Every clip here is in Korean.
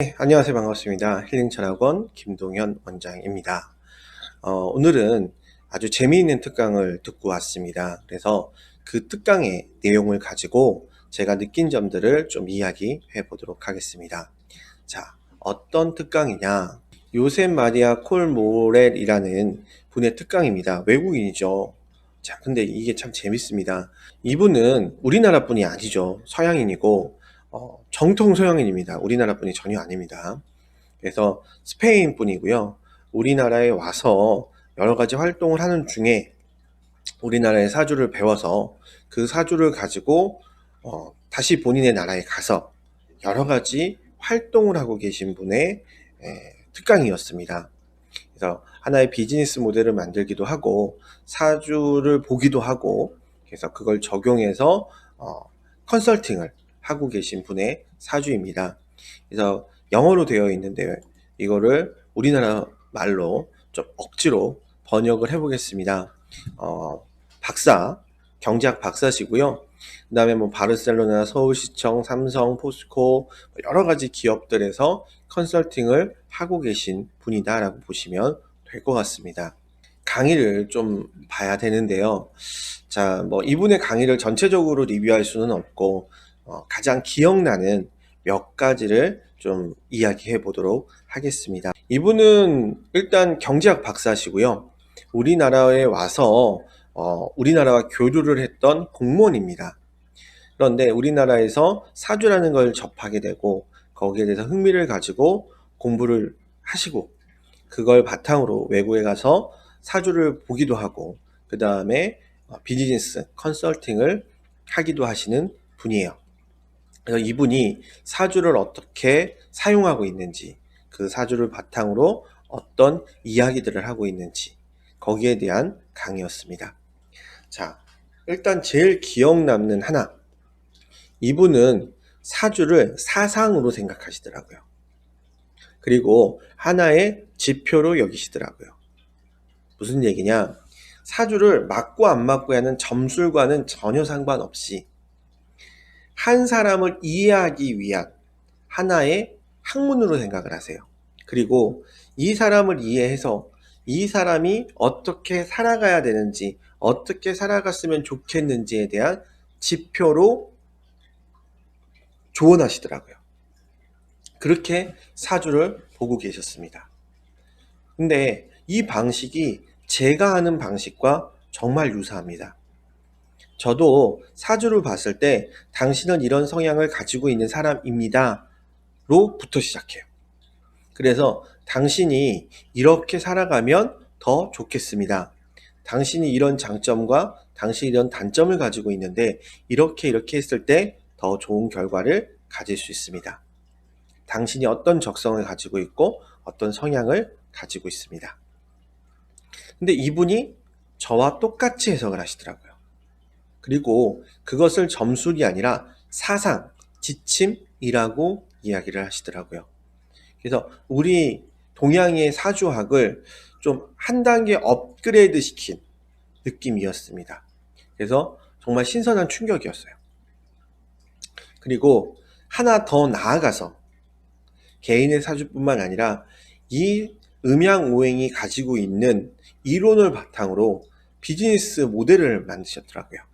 네, 안녕하세요. 반갑습니다. 힐링철학원 김동현 원장입니다. 어, 오늘은 아주 재미있는 특강을 듣고 왔습니다. 그래서 그 특강의 내용을 가지고 제가 느낀 점들을 좀 이야기해 보도록 하겠습니다. 자, 어떤 특강이냐? 요셉 마리아 콜모렐이라는 분의 특강입니다. 외국인이죠. 자, 근데 이게 참 재밌습니다. 이분은 우리나라 분이 아니죠. 서양인이고, 어, 정통 서양인입니다. 우리나라 분이 전혀 아닙니다. 그래서 스페인 분이고요. 우리나라에 와서 여러 가지 활동을 하는 중에 우리나라의 사주를 배워서 그 사주를 가지고 어, 다시 본인의 나라에 가서 여러 가지 활동을 하고 계신 분의 에, 특강이었습니다. 그래서 하나의 비즈니스 모델을 만들기도 하고 사주를 보기도 하고 그래서 그걸 적용해서 어, 컨설팅을 하고 계신 분의 사주입니다. 그래서 영어로 되어 있는데 이거를 우리나라 말로 좀 억지로 번역을 해보겠습니다. 어, 박사, 경제학 박사시고요. 그 다음에 뭐 바르셀로나, 서울시청, 삼성, 포스코 여러 가지 기업들에서 컨설팅을 하고 계신 분이다라고 보시면 될 것 같습니다. 강의를 좀 봐야 되는데요. 자, 뭐 이분의 강의를 전체적으로 리뷰할 수는 없고 어, 가장 기억나는 몇 가지를 좀 이야기해 보도록 하겠습니다. 이분은 일단 경제학 박사시고요. 우리나라에 와서 어, 우리나라와 교류를 했던 공무원입니다. 그런데 우리나라에서 사주라는 걸 접하게 되고 거기에 대해서 흥미를 가지고 공부를 하시고 그걸 바탕으로 외국에 가서 사주를 보기도 하고 그 다음에 비즈니스 컨설팅을 하기도 하시는 분이에요. 그래서 이분이 사주를 어떻게 사용하고 있는지, 그 사주를 바탕으로 어떤 이야기들을 하고 있는지, 거기에 대한 강의였습니다. 자, 일단 제일 기억 남는 하나. 이분은 사주를 사상으로 생각하시더라고요. 그리고 하나의 지표로 여기시더라고요. 무슨 얘기냐? 사주를 맞고 안 맞고 하는 점술과는 전혀 상관없이 한 사람을 이해하기 위한 하나의 학문으로 생각을 하세요. 그리고 이 사람을 이해해서 이 사람이 어떻게 살아가야 되는지, 어떻게 살아갔으면 좋겠는지에 대한 지표로 조언하시더라고요. 그렇게 사주를 보고 계셨습니다. 근데 이 방식이 제가 하는 방식과 정말 유사합니다. 저도 사주를 봤을 때 당신은 이런 성향을 가지고 있는 사람입니다. 로부터 시작해요. 그래서 당신이 이렇게 살아가면 더 좋겠습니다. 당신이 이런 장점과 당신이 이런 단점을 가지고 있는데 이렇게 이렇게 했을 때 더 좋은 결과를 가질 수 있습니다. 당신이 어떤 적성을 가지고 있고 어떤 성향을 가지고 있습니다. 근데 이분이 저와 똑같이 해석을 하시더라고요. 그리고 그것을 점술이 아니라 사상, 지침이라고 이야기를 하시더라고요. 그래서 우리 동양의 사주학을 좀 한 단계 업그레이드 시킨 느낌이었습니다. 그래서 정말 신선한 충격이었어요. 그리고 하나 더 나아가서 개인의 사주뿐만 아니라 이 음양오행이 가지고 있는 이론을 바탕으로 비즈니스 모델을 만드셨더라고요.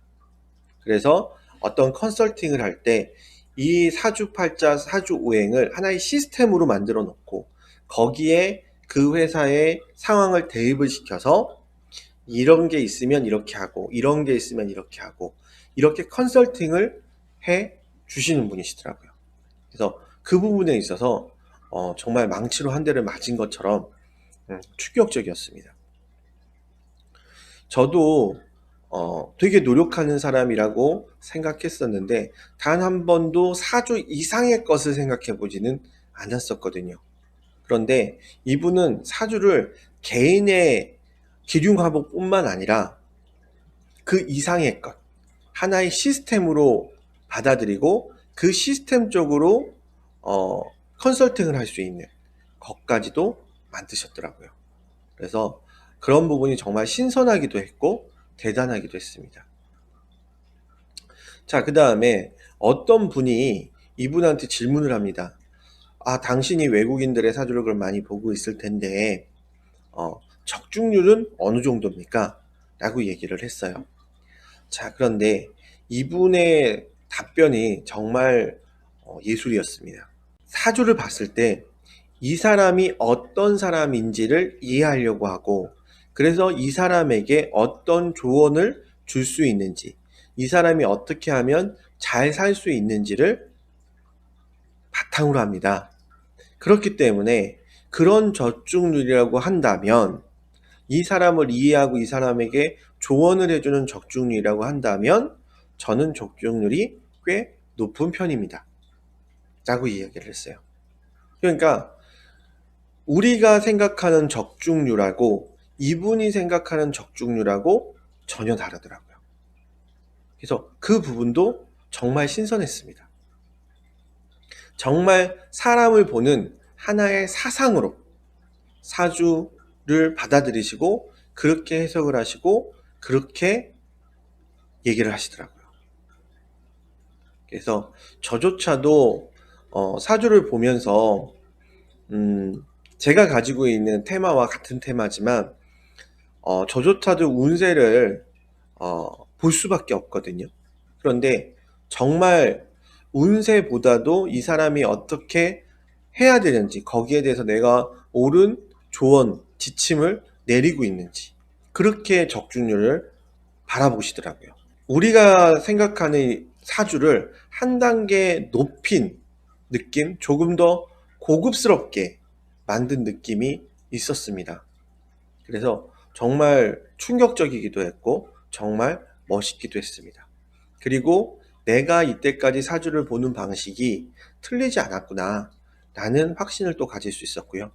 그래서 어떤 컨설팅을 할 때 이 사주팔자 사주오행을 하나의 시스템으로 만들어 놓고 거기에 그 회사의 상황을 대입을 시켜서 이런 게 있으면 이렇게 하고 이런 게 있으면 이렇게 하고 이렇게 컨설팅을 해 주시는 분이시더라고요. 그래서 그 부분에 있어서 어, 정말 망치로 한 대를 맞은 것처럼 음, 충격적이었습니다. 저도 어, 되게 노력하는 사람이라고 생각했었는데 단 한 번도 사주 이상의 것을 생각해 보지는 않았었거든요. 그런데 이분은 사주를 개인의 기륭 화복 뿐만 아니라 그 이상의 것, 하나의 시스템으로 받아들이고 그 시스템적으로 어, 컨설팅을 할 수 있는 것까지도 만드셨더라고요. 그래서 그런 부분이 정말 신선하기도 했고 대단하기도 했습니다. 자, 그 다음에 어떤 분이 이분한테 질문을 합니다. 아, 당신이 외국인들의 그럼 많이 보고 있을 텐데, 어, 적중률은 어느 정도입니까? 라고 얘기를 했어요. 자, 그런데 이분의 답변이 정말 어, 예술이었습니다. 사주를 봤을 때 이 사람이 어떤 사람인지를 이해하려고 하고, 그래서 이 사람에게 어떤 조언을 줄 수 있는지, 이 사람이 어떻게 하면 잘 살 수 있는지를 바탕으로 합니다. 그렇기 때문에 그런 적중률이라고 한다면 이 사람을 이해하고 이 사람에게 조언을 해주는 적중률이라고 한다면 저는 적중률이 꽤 높은 편입니다. 라고 이야기를 했어요. 그러니까 우리가 생각하는 적중률하고 이분이 생각하는 적중률하고 전혀 다르더라고요. 그래서 그 부분도 정말 신선했습니다. 정말 사람을 보는 하나의 사상으로 사주를 받아들이시고 그렇게 해석을 하시고 그렇게 얘기를 하시더라고요. 그래서 저조차도 어, 사주를 보면서 음, 제가 가지고 있는 테마와 같은 테마지만 어, 저조차도 운세를 어, 볼 수밖에 없거든요. 그런데 정말 운세보다도 이 사람이 어떻게 해야 되는지 거기에 대해서 내가 옳은 조언, 지침을 내리고 있는지 그렇게 적중률을 바라보시더라고요. 우리가 생각하는 사주를 한 단계 높인 느낌, 조금 더 고급스럽게 만든 느낌이 있었습니다. 그래서 정말 충격적이기도 했고 정말 멋있기도 했습니다. 그리고 내가 이때까지 사주를 보는 방식이 틀리지 않았구나 라는 확신을 또 가질 수 있었고요.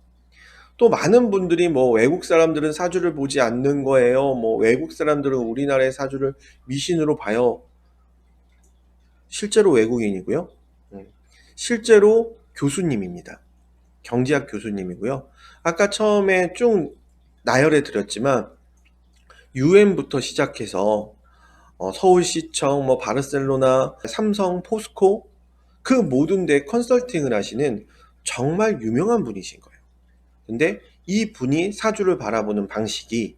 또 많은 분들이 뭐 외국 사람들은 사주를 보지 않는 거예요. 뭐 외국 사람들은 우리나라의 사주를 미신으로 봐요. 실제로 외국인이고요. 음, 실제로 교수님입니다. 경제학 교수님이고요. 아까 처음에 쭉 나열해 드렸지만 UM부터 시작해서 어, 서울시청, 뭐 바르셀로나, 삼성, 포스코 그 모든 데 컨설팅을 하시는 정말 유명한 분이신 거예요. 근데 이 분이 사주를 바라보는 방식이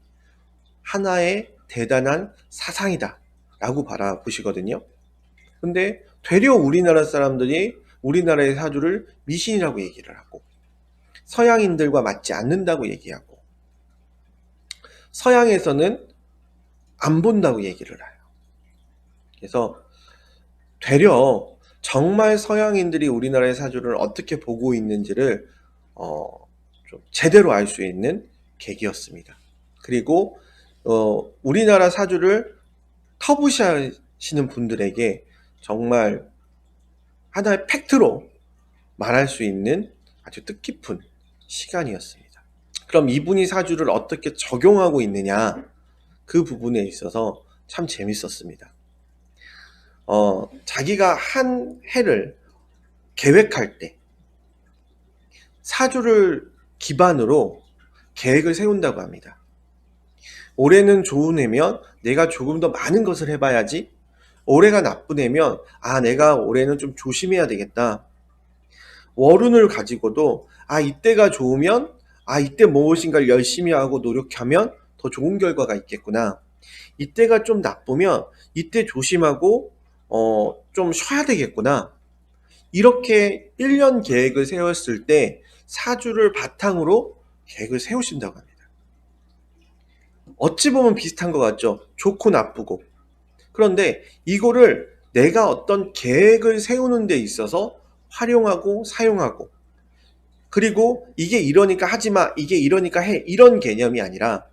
하나의 대단한 사상이다 라고 바라보시거든요. 근데 되려 우리나라 사람들이 우리나라의 사주를 미신이라고 얘기를 하고 서양인들과 맞지 않는다고 얘기하고 서양에서는 안 본다고 얘기를 해요. 그래서 되려 정말 서양인들이 우리나라의 사주를 어떻게 보고 있는지를 어, 좀 제대로 알 수 있는 계기였습니다. 그리고 어, 우리나라 사주를 터부시하시는 분들에게 정말 하나의 팩트로 말할 수 있는 아주 뜻깊은 시간이었습니다. 그럼 이분이 사주를 어떻게 적용하고 있느냐 그 부분에 있어서 참 재밌었습니다. 어, 자기가 한 해를 계획할 때 사주를 기반으로 계획을 세운다고 합니다. 올해는 좋은 해면 내가 조금 더 많은 것을 해봐야지. 올해가 나쁜 해면 아 내가 올해는 좀 조심해야 되겠다. 월운을 가지고도 아 이때가 좋으면 아 이때 무엇인가를 열심히 하고 노력하면 더 좋은 결과가 있겠구나. 이때가 좀 나쁘면 이때 조심하고 어, 좀 쉬어야 되겠구나. 이렇게 1년 계획을 세웠을 때 사주를 바탕으로 계획을 세우신다고 합니다. 어찌 보면 비슷한 것 같죠? 좋고 나쁘고. 그런데 이거를 내가 어떤 계획을 세우는 데 있어서 활용하고 사용하고 그리고 이게 이러니까 하지 마, 이게 이러니까 해 이런 개념이 아니라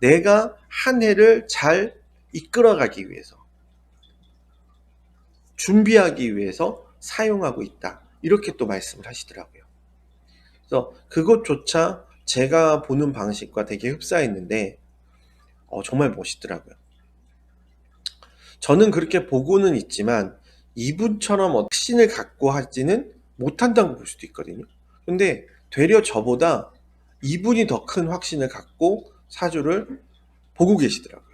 내가 한 해를 잘 이끌어가기 위해서 준비하기 위해서 사용하고 있다. 이렇게 또 말씀을 하시더라고요. 그래서 그것조차 제가 보는 방식과 되게 흡사했는데 어, 정말 멋있더라고요. 저는 그렇게 보고는 있지만 이분처럼 확신을 갖고 하지는 못한다고 볼 수도 있거든요. 근데 되려 저보다 이분이 더 큰 확신을 갖고 사주를 보고 계시더라고요.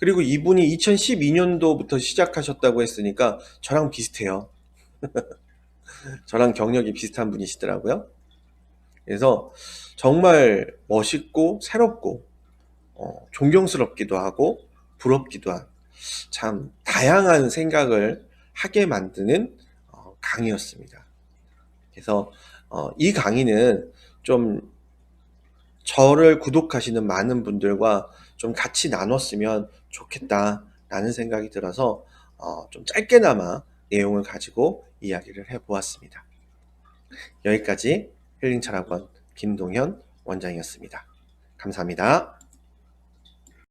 그리고 이분이 2012년도부터 시작하셨다고 했으니까 저랑 비슷해요. 저랑 경력이 비슷한 분이시더라고요. 그래서 정말 멋있고 새롭고 어, 존경스럽기도 하고 부럽기도 한 참 다양한 생각을 하게 만드는 어, 강의였습니다. 그래서 어, 이 강의는 좀 저를 구독하시는 많은 분들과 좀 같이 나눴으면 좋겠다라는 생각이 들어서 어, 좀 짧게나마 내용을 가지고 이야기를 해보았습니다. 여기까지 힐링 철학원 김동현 원장이었습니다. 감사합니다.